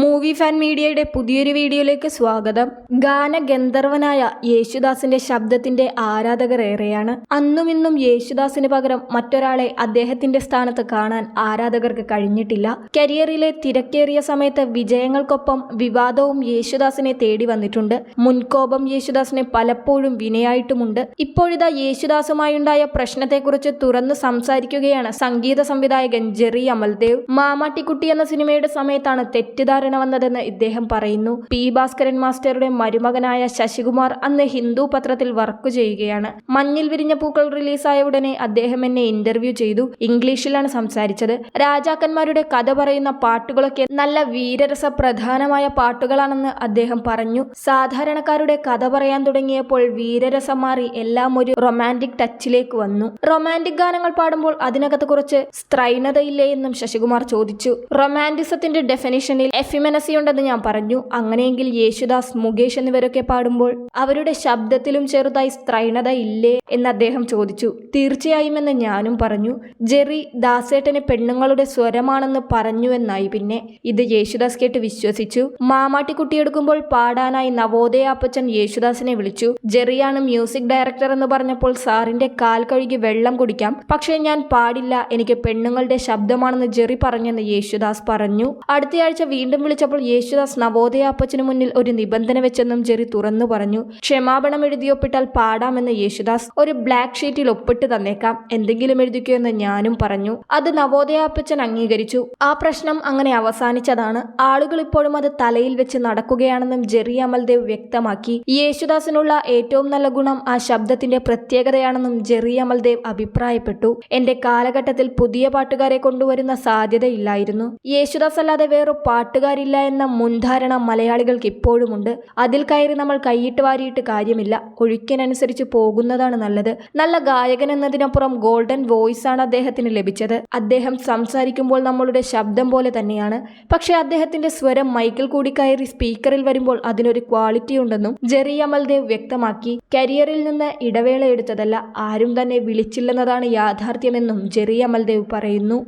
Movie fan മീഡിയയുടെ പുതിയൊരു വീഡിയോയിലേക്ക് സ്വാഗതം. ഗാനഗന്ധർവനായ യേശുദാസിന്റെ ശബ്ദത്തിന്റെ ആരാധകർ ഏറെയാണ്. അന്നും ഇന്നും യേശുദാസിന് പകരം മറ്റൊരാളെ അദ്ദേഹത്തിന്റെ സ്ഥാനത്ത് കാണാൻ ആരാധകർക്ക് കഴിഞ്ഞിട്ടില്ല. കരിയറിലെ തിരക്കേറിയ സമയത്ത് വിജയങ്ങൾക്കൊപ്പം വിവാദവും യേശുദാസിനെ തേടി വന്നിട്ടുണ്ട്. മുൻകോപം യേശുദാസിനെ പലപ്പോഴും വിനയായിട്ടുമുണ്ട്. ഇപ്പോഴിതാ യേശുദാസുമായുണ്ടായ പ്രശ്നത്തെക്കുറിച്ച് തുറന്നു സംസാരിക്കുകയാണ് സംഗീത സംവിധായകൻ ജെറി അമൽദേവ്. മാമാട്ടിക്കുട്ടി എന്ന സിനിമയുടെ സമയത്താണ് തെറ്റിദ്ധാരണ വന്നതെന്ന് ഇദ്ദേഹം പറയുന്നു. പി. ഭാസ്കരൻ മാസ്റ്ററുടെ മരുമകനായ ശശികുമാർ അന്ന് ഹിന്ദു പത്രത്തിൽ വർക്ക് ചെയ്യുകയാണ്. മഞ്ഞിൽ വിരിഞ്ഞ പൂക്കൾ റിലീസായ ഉടനെ അദ്ദേഹം എന്നെ ഇന്റർവ്യൂ ചെയ്തു. ഇംഗ്ലീഷിലാണ് സംസാരിച്ചത്. രാജാക്കന്മാരുടെ കഥ പറയുന്ന പാട്ടുകളൊക്കെ നല്ല വീരരസ പ്രധാനമായ പാട്ടുകളാണെന്ന് അദ്ദേഹം പറഞ്ഞു. സാധാരണക്കാരുടെ കഥ പറയാൻ തുടങ്ങിയപ്പോൾ വീരരസം മാറി എല്ലാം ഒരു റൊമാന്റിക് ടച്ചിലേക്ക് വന്നു. റൊമാന്റിക് ഗാനങ്ങൾ പാടുമ്പോൾ അതിനകത്ത് കുറച്ച് സ്ത്രൈണതയില്ലേ എന്നും ശശികുമാർ ചോദിച്ചു. റൊമാന്റിസത്തിന്റെ ഡെഫിനിഷനിൽ എഫിമെനസി ഉണ്ടെന്ന് ഞാൻ പറഞ്ഞു. അങ്ങനെയെങ്കിൽ യേശുദാസ് മുകേഷ് എന്നിവരൊക്കെ പാടുമ്പോൾ അവരുടെ ശബ്ദത്തിലും ചെറുതായി സ്ത്രൈണത ഇല്ലേ എന്ന് അദ്ദേഹം ചോദിച്ചു. തീർച്ചയായും എന്ന് ഞാനും പറഞ്ഞു. ജെറി ദാസേട്ടന് പെണ്ണുങ്ങളുടെ സ്വരമാണെന്ന് പറഞ്ഞു എന്നായി പിന്നെ. ഇത് യേശുദാസ് കേട്ട് വിശ്വസിച്ചു. മാമാട്ടിക്കുട്ടിയെടുക്കുമ്പോൾ പാടാനായി നവോദയ അപ്പച്ചൻ യേശുദാസിനെ വിളിച്ചു. ജെറിയാണ് മ്യൂസിക് ഡയറക്ടർ എന്ന് പറഞ്ഞപ്പോൾ സാറിന്റെ കാൽ കഴുകി വെള്ളം കുടിക്കാം. പക്ഷേ ഞാൻ പാടില്ല. എനിക്ക് പെണ്ണുങ്ങളുടെ ശബ്ദമാണെന്ന് ജെറി പറഞ്ഞെന്ന് യേശുദാസ് പറഞ്ഞു. അടുത്തയാഴ്ച വീണ്ടും വിളിച്ചപ്പോൾ യേശുദാസ് നവോദയ അപ്പച്ചനു മുന്നിൽ ഒരു നിബന്ധന വെച്ചെന്നും ജെറി തുറന്നു പറഞ്ഞു. ക്ഷമാപണം എഴുതിയൊപ്പിട്ടാൽ പാടാമെന്ന് യേശുദാസ് ഒരു ബ്ലാക്ക് ഷീറ്റിൽ ഒപ്പിട്ട് തന്നേക്കാം. എന്തെങ്കിലും എഴുതിക്കോ എന്ന് ഞാനും പറഞ്ഞു. അത് നവോദയ അപ്പച്ചൻ അംഗീകരിച്ചു. ആ പ്രശ്നം അങ്ങനെ അവസാനിച്ചതാണ്. ആളുകൾ ഇപ്പോഴും അത് തലയിൽ വെച്ച് നടക്കുകയാണെന്നും ജെറി അമൽദേവ് വ്യക്തമാക്കി. യേശുദാസിനുള്ള ഏറ്റവും നല്ല ഗുണം ആ ശബ്ദത്തിന്റെ പ്രത്യേകതയാണെന്നും ജെറി അമൽദേവ് അഭിപ്രായപ്പെട്ടു. എന്റെ കാലഘട്ടത്തിൽ പുതിയ പാട്ടുകാരെ കൊണ്ടുവരുന്ന സാധ്യതയില്ലായിരുന്നു. യേശുദാസ് അല്ലാതെ വേറെ പാട്ടുകാരില്ല എന്ന മുൻധാരണ മലയാളികൾക്ക് ഇപ്പോഴുമുണ്ട്. അതിൽ കയറി നമ്മൾ കൈയിട്ട് വാരിയിട്ട് കാര്യമില്ല. ഒഴുക്കിനനുസരിച്ച് പോകുന്നതാണ് നല്ലത്. നല്ല ഗായകൻ എന്നതിനപ്പുറം ഗോൾഡൻ വോയിസ് ആണ് അദ്ദേഹത്തിന് ലഭിച്ചത്. അദ്ദേഹം സംസാരിക്കുമ്പോൾ നമ്മളുടെ ശബ്ദം പോലെ തന്നെയാണ്. പക്ഷേ അദ്ദേഹത്തിന്റെ സ്വരം മൈക്കിൽ കൂടി കയറി സ്പീക്കറിൽ വരുമ്പോൾ അതിനൊരു ക്വാളിറ്റി ഉണ്ടെന്നും ജെറി അമൽദേവ് വ്യക്തമാക്കി. കരിയറിൽ നിന്ന് ഇടവേള എടുത്തതല്ല ആരും തന്നെ വിളിച്ചില്ലെന്നതാണ് യാഥാർത്ഥ്യമെന്നും ജെറി അമൽദേവ് പറയുന്നു.